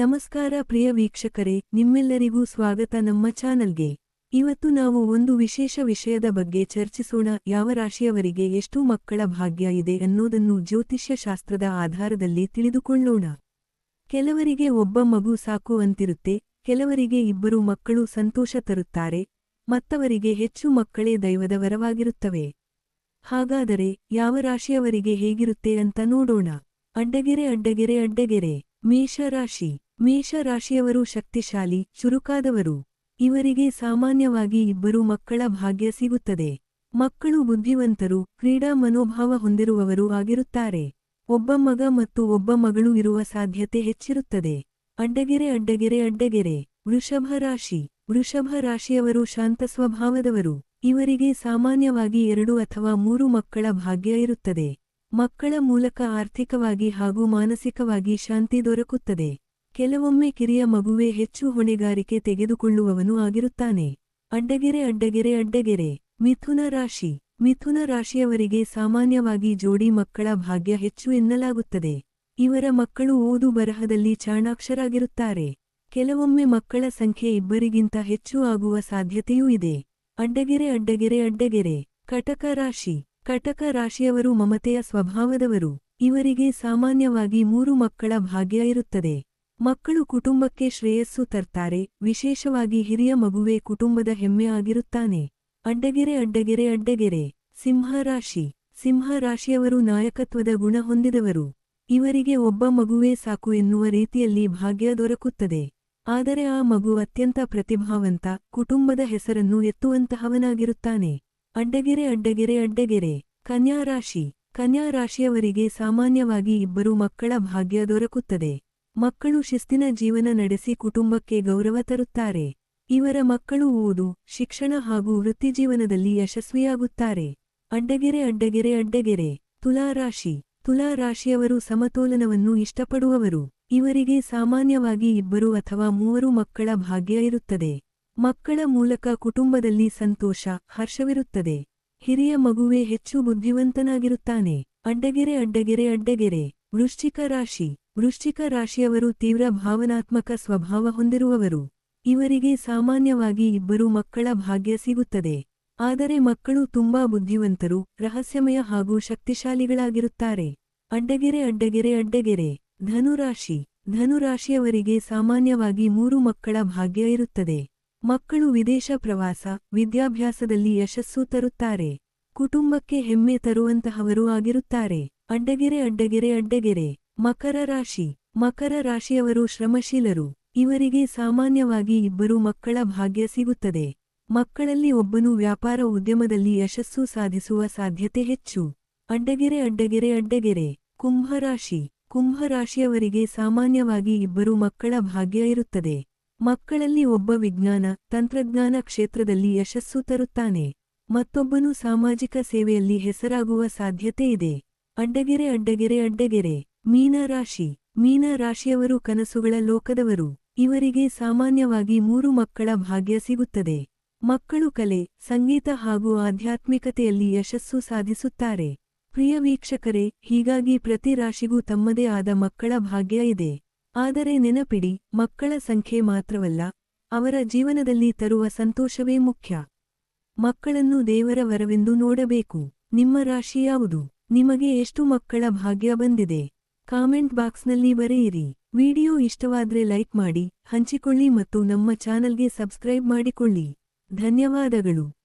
ನಮಸ್ಕಾರ ಪ್ರಿಯ ವೀಕ್ಷಕರೇ, ನಿಮ್ಮೆಲ್ಲರಿಗೂ ಸ್ವಾಗತ ನಮ್ಮ ಚಾನಲ್ಗೆ. ಇವತ್ತು ನಾವು ಒಂದು ವಿಶೇಷ ವಿಷಯದ ಬಗ್ಗೆ ಚರ್ಚಿಸೋಣ, ಯಾವ ರಾಶಿಯವರಿಗೆ ಎಷ್ಟು ಮಕ್ಕಳ ಭಾಗ್ಯ ಇದೆ ಅನ್ನೋದನ್ನು ಜ್ಯೋತಿಷ್ಯ ಶಾಸ್ತ್ರದ ಆಧಾರದಲ್ಲಿ ತಿಳಿದುಕೊಳ್ಳೋಣ. ಕೆಲವರಿಗೆ ಒಬ್ಬ ಮಗು ಸಾಕು ಅಂತಿರುತ್ತೆ, ಕೆಲವರಿಗೆ ಇಬ್ಬರು ಮಕ್ಕಳು ಸಂತೋಷ ತರುತ್ತಾರೆ, ಮತ್ತವರಿಗೆ ಹೆಚ್ಚು ಮಕ್ಕಳೇ ದೈವದ ವರವಾಗಿರುತ್ತವೆ. ಹಾಗಾದರೆ, ಯಾವ ರಾಶಿಯವರಿಗೆ ಹೇಗಿರುತ್ತೆ ಅಂತ ನೋಡೋಣ. ಅಡ್ಡಗೆರೆ ಅಡ್ಡಗೆರೆ ಅಡ್ಡಗೆರೆ, ಮೇಷರಾಶಿ. ಮೇಷರಾಶಿಯವರು ಶಕ್ತಿಶಾಲಿ, ಚುರುಕಾದವರು. ಇವರಿಗೆ ಸಾಮಾನ್ಯವಾಗಿ ಇಬ್ಬರು ಮಕ್ಕಳ ಭಾಗ್ಯ ಸಿಗುತ್ತದೆ. ಮಕ್ಕಳು ಬುದ್ಧಿವಂತರು, ಕ್ರೀಡಾ ಮನೋಭಾವ ಹೊಂದಿರುವವರು ಆಗಿರುತ್ತಾರೆ. ಒಬ್ಬ ಮಗ ಮತ್ತು ಒಬ್ಬ ಮಗಳು ಇರುವ ಸಾಧ್ಯತೆ ಹೆಚ್ಚಿರುತ್ತದೆ. ಅಡ್ಡಗೆರೆ ಅಡ್ಡಗೆರೆ ಅಡ್ಡಗೆರೆ. ವೃಷಭ ರಾಶಿ. ವೃಷಭ ರಾಶಿಯವರು ಶಾಂತ ಸ್ವಭಾವದವರು. ಇವರಿಗೆ ಸಾಮಾನ್ಯವಾಗಿ ಎರಡು ಅಥವಾ ಮೂರು ಮಕ್ಕಳ ಭಾಗ್ಯ ಇರುತ್ತದೆ. ಮಕ್ಕಳ ಮೂಲಕ ಆರ್ಥಿಕವಾಗಿ ಹಾಗೂ ಮಾನಸಿಕವಾಗಿ ಶಾಂತಿ ದೊರಕುತ್ತದೆ. ಕೆಲವೊಮ್ಮೆ ಕಿರಿಯ ಮಗುವೇ ಹೆಚ್ಚು ಹೊಣೆಗಾರಿಕೆ ತೆಗೆದುಕೊಳ್ಳುವವನು ಆಗಿರುತ್ತಾನೆ. ಅಡ್ಡಗೆರೆ ಅಡ್ಡಗೆರೆ ಅಡ್ಡಗೆರೆ. ಮಿಥುನ ರಾಶಿ. ಮಿಥುನ ರಾಶಿಯವರಿಗೆ ಸಾಮಾನ್ಯವಾಗಿ ಜೋಡಿ ಮಕ್ಕಳ ಭಾಗ್ಯ ಹೆಚ್ಚು ಎನ್ನಲಾಗುತ್ತದೆ. ಇವರ ಮಕ್ಕಳು ಓದು ಬರಹದಲ್ಲಿ ಚಾಣಾಕ್ಷರಾಗಿರುತ್ತಾರೆ. ಕೆಲವೊಮ್ಮೆ ಮಕ್ಕಳ ಸಂಖ್ಯೆ ಇಬ್ಬರಿಗಿಂತ ಹೆಚ್ಚು ಆಗುವ ಸಾಧ್ಯತೆಯೂ ಇದೆ. ಅಡ್ಡಗೆರೆ ಅಡ್ಡಗೆರೆ ಅಡ್ಡಗೆರೆ. ಕಟಕ ರಾಶಿ. ಕಟಕ ರಾಶಿಯವರು ಮಮತೆಯ ಸ್ವಭಾವದವರು. ಇವರಿಗೆ ಸಾಮಾನ್ಯವಾಗಿ ಮೂರು ಮಕ್ಕಳ ಭಾಗ್ಯ ಇರುತ್ತದೆ. ಮಕ್ಕಳು ಕುಟುಂಬಕ್ಕೆ ಶ್ರೇಯಸ್ಸು ತರ್ತಾರೆ, ವಿಶೇಷವಾಗಿ ಹಿರಿಯ ಮಗುವೇ ಕುಟುಂಬದ ಹೆಮ್ಮೆ ಆಗಿರುತ್ತಾನೆ. ಅಡ್ಡಗೆರೆ ಅಡ್ಡಗೆರೆ ಅಡ್ಡಗೆರೆ. ಸಿಂಹರಾಶಿ. ಸಿಂಹರಾಶಿಯವರು ನಾಯಕತ್ವದ ಗುಣ ಹೊಂದಿದವರು. ಇವರಿಗೆ ಒಬ್ಬ ಮಗುವೇ ಸಾಕು ಎನ್ನುವ ರೀತಿಯಲ್ಲಿ ಭಾಗ್ಯ ದೊರಕುತ್ತದೆ. ಆದರೆ ಆ ಮಗು ಅತ್ಯಂತ ಪ್ರತಿಭಾವಂತ, ಕುಟುಂಬದ ಹೆಸರನ್ನು ಎತ್ತುವಂತಹವನಾಗಿರುತ್ತಾನೆ. ಅಡ್ಡಗೆರೆ ಅಡ್ಡಗೆರೆ ಅಡ್ಡಗೆರೆ. ಕನ್ಯಾರಾಶಿ. ಕನ್ಯಾರಾಶಿಯವರಿಗೆ ಕನ್ಯಾ ರಾಶಿಯವರಿಗೆ ಸಾಮಾನ್ಯವಾಗಿ ಇಬ್ಬರು ಮಕ್ಕಳ ಭಾಗ್ಯ ದೊರಕುತ್ತದೆ. ಮಕ್ಕಳು ಶಿಸ್ತಿನ ಜೀವನ ನಡೆಸಿ ಕುಟುಂಬಕ್ಕೆ ಗೌರವ ತರುತ್ತಾರೆ. ಇವರ ಮಕ್ಕಳು ಓದು, ಶಿಕ್ಷಣ ಹಾಗೂ ವೃತ್ತಿಜೀವನದಲ್ಲಿ ಯಶಸ್ವಿಯಾಗುತ್ತಾರೆ. ಅಡ್ಡಗೆರೆ ಅಡ್ಡಗೆರೆ ಅಡ್ಡಗೆರೆ. ತುಲಾರಾಶಿ ತುಲಾರಾಶಿಯವರು ಸಮತೋಲನವನ್ನು ಇಷ್ಟಪಡುವವರು. ಇವರಿಗೆ ಸಾಮಾನ್ಯವಾಗಿ ಇಬ್ಬರು ಅಥವಾ ಮೂವರು ಮಕ್ಕಳ ಭಾಗ್ಯ ಇರುತ್ತದೆ. ಮಕ್ಕಳ ಮೂಲಕ ಕುಟುಂಬದಲ್ಲಿ ಸಂತೋಷ, ಹರ್ಷವಿರುತ್ತದೆ. ಹಿರಿಯ ಮಗುವೇ ಹೆಚ್ಚು ಬುದ್ಧಿವಂತನಾಗಿರುತ್ತಾನೆ. ಅಡ್ಡಗೆರೆ ಅಡ್ಡಗೆರೆ ಅಡ್ಡಗೆರೆ. ವೃಶ್ಚಿಕ ರಾಶಿ. ವೃಶ್ಚಿಕ ರಾಶಿಯವರು ತೀವ್ರ ಭಾವನಾತ್ಮಕ ಸ್ವಭಾವ ಹೊಂದಿರುವವರು. ಇವರಿಗೆ ಸಾಮಾನ್ಯವಾಗಿ ಇಬ್ಬರು ಮಕ್ಕಳ ಭಾಗ್ಯ ಸಿಗುತ್ತದೆ. ಆದರೆ ಮಕ್ಕಳು ತುಂಬಾ ಬುದ್ಧಿವಂತರು, ರಹಸ್ಯಮಯ ಹಾಗೂ ಶಕ್ತಿಶಾಲಿಗಳಾಗಿರುತ್ತಾರೆ. ಅಡ್ಡಗೆರೆ ಅಡ್ಡಗೆರೆ ಅಡ್ಡಗೆರೆ. ಧನುರಾಶಿ. ಧನುರಾಶಿಯವರಿಗೆ ಸಾಮಾನ್ಯವಾಗಿ ಮೂರು ಮಕ್ಕಳ ಭಾಗ್ಯ ಇರುತ್ತದೆ. ಮಕ್ಕಳು ವಿದೇಶ ಪ್ರವಾಸ, ವಿದ್ಯಾಭ್ಯಾಸದಲ್ಲಿ ಯಶಸ್ಸು ತರುತ್ತಾರೆ. ಕುಟುಂಬಕ್ಕೆ ಹೆಮ್ಮೆ ತರುವಂತಹವರೂ ಆಗಿರುತ್ತಾರೆ. ಅಡ್ಡಗೆರೆ ಅಡ್ಡಗೆರೆ ಅಡ್ಡಗೆರೆ. ಮಕರ ರಾಶಿ. ಮಕರ ರಾಶಿಯವರು ಶ್ರಮಶೀಲರು. ಇವರಿಗೆ ಸಾಮಾನ್ಯವಾಗಿ ಇಬ್ಬರು ಮಕ್ಕಳ ಭಾಗ್ಯ ಸಿಗುತ್ತದೆ. ಮಕ್ಕಳಲ್ಲಿ ಒಬ್ಬನು ವ್ಯಾಪಾರ ಉದ್ಯಮದಲ್ಲಿ ಯಶಸ್ಸು ಸಾಧಿಸುವ ಸಾಧ್ಯತೆ ಹೆಚ್ಚು. ಅಡ್ಡಗೆರೆ ಅಡ್ಡಗೆರೆ ಅಡ್ಡಗೆರೆ. ಕುಂಭರಾಶಿ ಕುಂಭರಾಶಿಯವರಿಗೆ ಸಾಮಾನ್ಯವಾಗಿ ಇಬ್ಬರು ಮಕ್ಕಳ ಭಾಗ್ಯ ಇರುತ್ತದೆ. ಮಕ್ಕಳಲ್ಲಿ ಒಬ್ಬ ವಿಜ್ಞಾನ, ತಂತ್ರಜ್ಞಾನ ಕ್ಷೇತ್ರದಲ್ಲಿ ಯಶಸ್ಸು ತರುತ್ತಾನೆ. ಮತ್ತೊಬ್ಬನು ಸಾಮಾಜಿಕ ಸೇವೆಯಲ್ಲಿ ಹೆಸರಾಗುವ ಸಾಧ್ಯತೆ ಇದೆ. ಅಡ್ಡಗೆರೆ ಅಡ್ಡಗೆರೆ ಅಡ್ಡಗೆರೆ. ಮೀನರಾಶಿ. ಮೀನರಾಶಿಯವರು ಕನಸುಗಳ ಲೋಕದವರು. ಇವರಿಗೆ ಸಾಮಾನ್ಯವಾಗಿ ಮೂರು ಮಕ್ಕಳ ಭಾಗ್ಯ ಸಿಗುತ್ತದೆ. ಮಕ್ಕಳು ಕಲೆ, ಸಂಗೀತ ಹಾಗೂ ಆಧ್ಯಾತ್ಮಿಕತೆಯಲ್ಲಿ ಯಶಸ್ಸು ಸಾಧಿಸುತ್ತಾರೆ. ಪ್ರಿಯ ವೀಕ್ಷಕರೇ, ಹೀಗಾಗಿ ಪ್ರತಿ ರಾಶಿಗೂ ತಮ್ಮದೇ ಆದ ಮಕ್ಕಳ ಭಾಗ್ಯ ಇದೆ. ಆದರೆ ನೆನಪಿಡಿ, ಮಕ್ಕಳ ಸಂಖ್ಯೆ ಮಾತ್ರವಲ್ಲ, ಅವರ ಜೀವನದಲ್ಲಿ ತರುವ ಸಂತೋಷವೇ ಮುಖ್ಯ. ಮಕ್ಕಳನ್ನು ದೇವರ ವರವೆಂದು ನೋಡಬೇಕು. ನಿಮ್ಮ ರಾಶಿ ಯಾವುದು? ನಿಮಗೆ ಎಷ್ಟು ಮಕ್ಕಳ ಭಾಗ್ಯ ಬಂದಿದೆ? ಕಾಮೆಂಟ್ ಬಾಕ್ಸ್ನಲ್ಲಿ ಬರೆಯಿರಿ. ವಿಡಿಯೋ ಇಷ್ಟವಾದ್ರೆ ಲೈಕ್ ಮಾಡಿ ಹಂಚಿಕೊಳ್ಳಿ ಮತ್ತು ನಮ್ಮ ಚಾನಲ್ಗೆ ಸಬ್ಸ್ಕ್ರೈಬ್ ಮಾಡಿಕೊಳ್ಳಿ. ಧನ್ಯವಾದಗಳು.